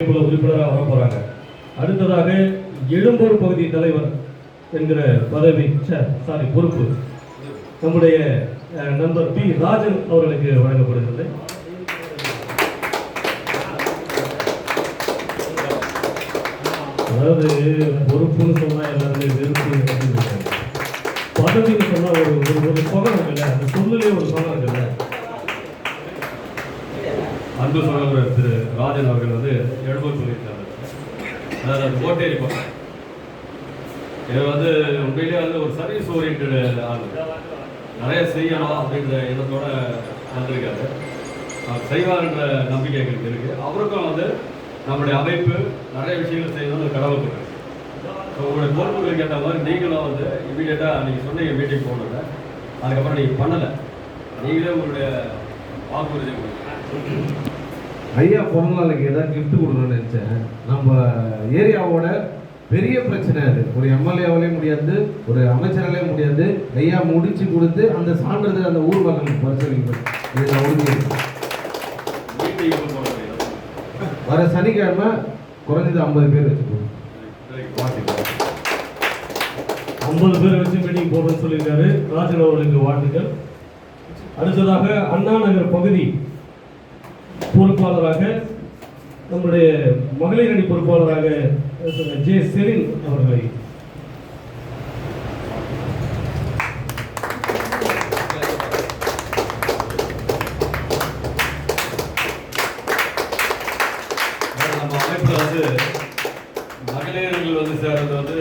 குழு உறுப்பினராக வர போறாங்க. அடுத்ததாக எழும்பூர் பகுதி தலைவர் என்கிற பதவி சாரி பொறுப்பு நம்முடைய நண்பர் பி. ராஜன் அவர்களுக்கு வழங்கப்படுகிறது. அதாவது பொறுப்புன்னு சொன்னா எல்லாருமே வெறுப்பு பதவின்னு சொன்னா ஒரு ஒரு ஒரு இருக்குல்ல அந்த சொல்லுலயே ஒரு சுகம் அன்பு சகோதரர் திரு ராஜன் அவர்கள் வந்து எழுபது சொல்லியிருக்காரு. அதாவது அந்த ஓட்டேரி பக்கம் இது வந்து உண்மையிலேயே வந்து ஒரு சர்வீஸ் ஓரியன்டு ஆள். நிறைய செய்யணும் அப்படின்ற எண்ணத்தோட வந்திருக்காரு. அவர் செய்வார்ன்ற நம்பிக்கை எங்களுக்கு இருக்குது அவருக்கும் வந்து நம்முடைய அமைப்பு நிறைய விஷயங்கள் செய்யணும்னு கடவுள் ஸோ உங்களுடைய பொறுப்புகள் ஏற்ற மாதிரி நீங்களும் வந்து இமீடியட்டாக நீங்கள் சொன்னீங்க மீட்டிங் போகணுங்க அதுக்கப்புறம் நீங்கள் பண்ணலை. நீங்களே உங்களுடைய ஐயா பிறந்த நாளைக்கு ஏதாவது கிஃப்ட் கொடுக்கணும்னு நினைச்சேன். நம்ம ஏரியாவோட பெரிய பிரச்சனை அது. ஒரு எம்எல்ஏவாலே முடியாது ஒரு அமைச்சராலே முடியாது. ஐயா முடிச்சு கொடுத்து அந்த சான்றிதழ் அந்த ஊர் மக்களுக்கு பரிசீலிக்கணும் வர சனிக்கிழமை குறைஞ்சது ஐம்பது பேர் வச்சுக்கணும் ஐம்பது பேர் வச்சு மீட்டிங் போடுறேன்னு சொல்லியிருக்காரு. ராஜன் அவர்களுக்கு வாழ்த்துக்கள். அடுத்ததாக அண்ணா நகர் பகுதி பொறுப்பாளராக நம்முடைய மகளிர் அணி பொறுப்பாளராக ஜே செலின் அவர்களை. நம்ம வந்து மகளிர்கள் வந்து சேர்றது வந்து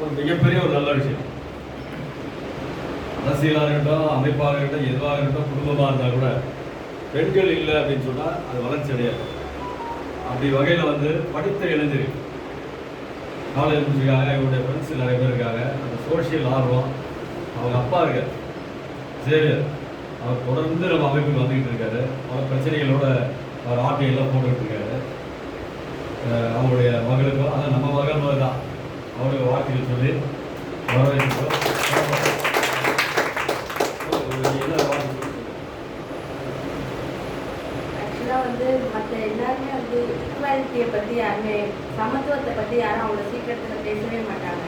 ஒரு மிகப்பெரிய ஒரு நல்ல விஷயம். அரசியலாக இருக்கட்டும் அமைப்பாக இருக்கட்டும் எதுவாக இருக்கட்டும் குடும்பமாக இருந்தால் கூட பெண்கள் இல்லை அப்படின்னு சொன்னால் அது வளர்ச்சி அடையாது. அப்படி வகையில் வந்து படித்த இளைஞர்கள் காலேஜ் முடிச்சிருக்காங்க இவருடைய ஃப்ரெண்ட்ஸ் நிறைய பேர் இருக்காங்க. அந்த சோஷியல் ஆர்வம் அவங்க அப்பா இருக்கார் சேவியர் அவர் தொடர்ந்து நம்ம அமைப்புக்கு வந்துக்கிட்டு இருக்காரு. அவர் பிரச்சனைகளோட அவர் ஆட்டையெல்லாம் போட்டுக்கிட்டு இருக்காரு. அவருடைய மகளுக்கும் அதான் நம்ம மகன் தான் அவருடைய வாழ்க்கையில் சொல்லி வரவேற்கிறோம். வந்து மற்ற எல்லாருமே வந்து ஈக்குவாலிட்டியை பற்றி யாருமே சமத்துவத்தை பற்றி யாரும் அவ்வளோ சீக்கிரத்தில் பேசவே மாட்டாங்க.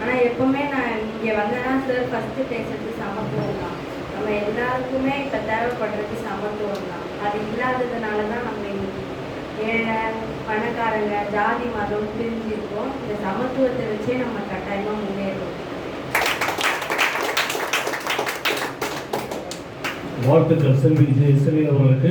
ஆனால் எப்போவுமே நான் இங்கே வந்தேன்னா சார் ஃபஸ்ட்டு பேசுறது சமத்துவம் தான். நம்ம எல்லாருக்குமே இப்போ தேவைப்படுறது சமத்துவம் தான். அது இல்லாததுனால தான் நம்ம இன்னைக்கு ஏழை பணக்காரங்க ஜாதி மதம் பிரிஞ்சிருக்கோம். இந்த சமத்துவத்தை வச்சே நம்ம கட்டாயமாக முன்னேறுவோம் வாழ்த்துக்கள் செல்வி ஜே செல்வி அவர்களுக்கு.